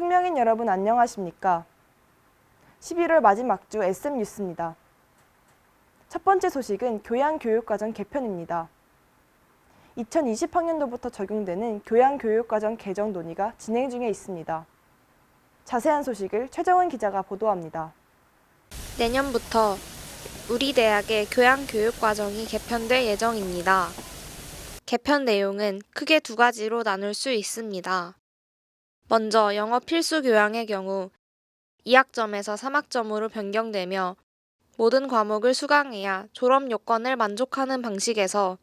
숙명인 여러분 안녕하십니까? 11월 마지막 주 SM 뉴스입니다. 첫 번째 소식은 교양 교육과정 개편입니다. 2020학년도부터 적용되는 교양 교육과정 개정 논의가 진행 중에 있습니다. 자세한 소식을 최정은 기자가 보도합니다. 내년부터 우리 대학의 교양 교육 과정이 개편될 예정입니다. 개편 내용은 크게 두 가지로 나눌 수 있습니다. 먼저 영어 필수 교양의 경우 2학점에서 3학점으로 변경되며 모든 과목을 수강해야 졸업 요건을 만족하는 방식에서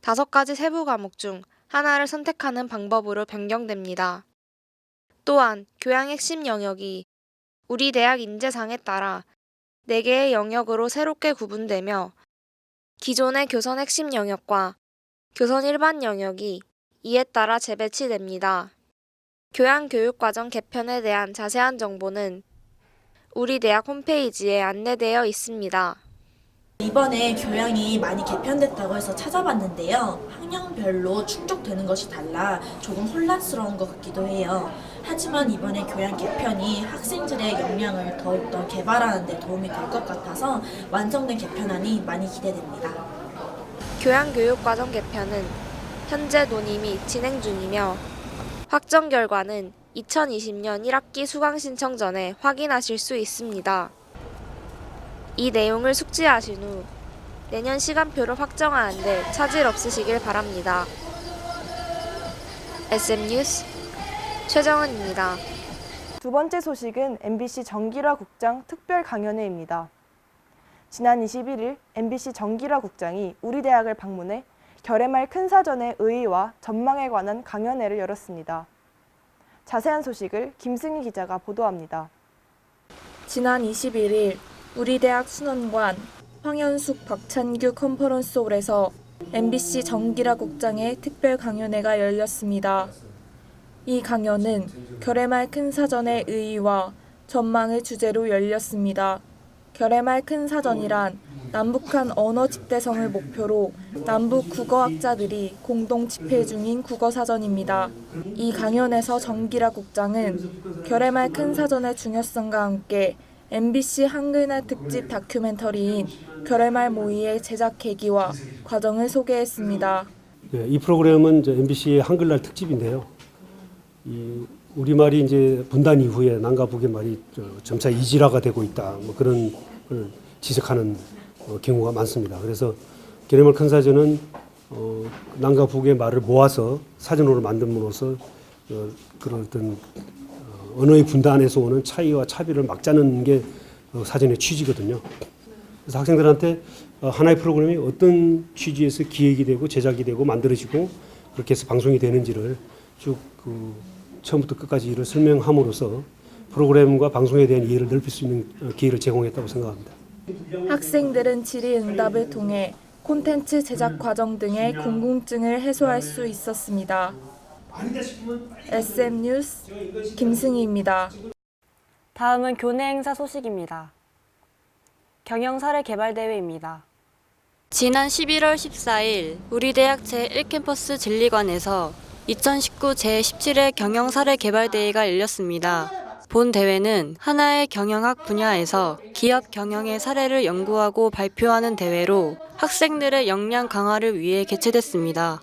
다섯 가지 세부 과목 중 하나를 선택하는 방법으로 변경됩니다. 또한 교양 핵심 영역이 우리 대학 인재상에 따라 4개의 영역으로 새롭게 구분되며 기존의 교선 핵심 영역과 교선 일반 영역이 이에 따라 재배치됩니다. 교양 교육과정 개편에 대한 자세한 정보는 우리 대학 홈페이지에 안내되어 있습니다. 이번에 교양이 많이 개편됐다고 해서 찾아봤는데요. 학년별로 충족되는 것이 달라 조금 혼란스러운 것 같기도 해요. 하지만 이번에 교양 개편이 학생들의 역량을 더욱더 개발하는 데 도움이 될 것 같아서 완성된 개편안이 많이 기대됩니다. 교양 교육과정 개편은 현재 논의 및 진행 중이며 확정 결과는 2020년 1학기 수강 신청 전에 확인하실 수 있습니다. 이 내용을 숙지하신 후 내년 시간표를 확정하는데 차질 없으시길 바랍니다. SM 뉴스 최정은입니다. 두 번째 소식은 MBC 정기라 국장 특별 강연회입니다. 지난 21일 MBC 정기라 국장이 우리 대학을 방문해 결의말 큰 사전의 의의와 전망에 관한 강연회를 열었습니다. 자세한 소식을 김승희 기자가 보도합니다. 지난 21일 우리 대학 순원관 황현숙 박찬규 컨퍼런스 홀에서 MBC 정기라 국장의 특별 강연회가 열렸습니다. 이 강연은 결의말 큰 사전의 의의와 전망을 주제로 열렸습니다. 결의말 큰 사전이란 남북한 언어 집대성을 목표로 남북 국어학자들이 공동 집필 중인 국어 사전입니다. 이 강연에서 정기라 국장은 결의말 큰 사전의 중요성과 함께 MBC 한글날 특집 다큐멘터리인 결의말 모의의 제작 계기와 과정을 소개했습니다. 예, 이 프로그램은 MBC의 한글날 특집인데요. 이 우리말이 이제 분단 이후에 남과 북의 말이 저 점차 이질화가 되고 있다. 뭐 그런 걸 지적하는 어, 경우가 많습니다. 그래서 게레말 큰 사전은 어, 남과 북의 말을 모아서 사전으로 만듦으로써 어, 그런 어떤 어, 언어의 분단에서 오는 차이와 차별을 막자는 게 어, 사전의 취지거든요. 그래서 학생들한테 어, 하나의 프로그램이 어떤 취지에서 기획이 되고 제작이 되고 만들어지고 그렇게 해서 방송이 되는지를 쭉 그 처음부터 끝까지 이를 설명함으로써 프로그램과 방송에 대한 이해를 넓힐 수 있는 어, 기회를 제공했다고 생각합니다. 학생들은 질의응답을 통해 콘텐츠 제작 과정 등의 궁금증을 해소할 수 있었습니다. SM 뉴스 김승희입니다. 다음은 교내 행사 소식입니다. 경영 사례 개발 대회입니다. 지난 11월 14일 우리 대학 제1캠퍼스 진리관에서 2019 제17회 경영 사례 개발 대회가 열렸습니다. 본 대회는 하나의 경영학 분야에서 기업 경영의 사례를 연구하고 발표하는 대회로 학생들의 역량 강화를 위해 개최됐습니다.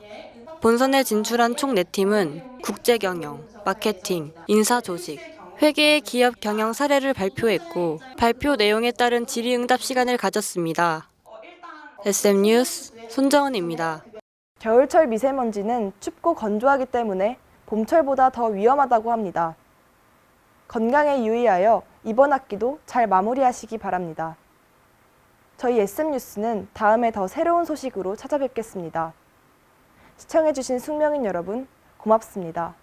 본선에 진출한 총 4팀은 국제경영, 마케팅, 인사조직, 회계의 기업 경영 사례를 발표했고 발표 내용에 따른 질의응답 시간을 가졌습니다. SM 뉴스 손정은입니다. 겨울철 미세먼지는 춥고 건조하기 때문에 봄철보다 더 위험하다고 합니다. 건강에 유의하여 이번 학기도 잘 마무리하시기 바랍니다. 저희 SM뉴스는 다음에 더 새로운 소식으로 찾아뵙겠습니다. 시청해주신 숙명인 여러분, 고맙습니다.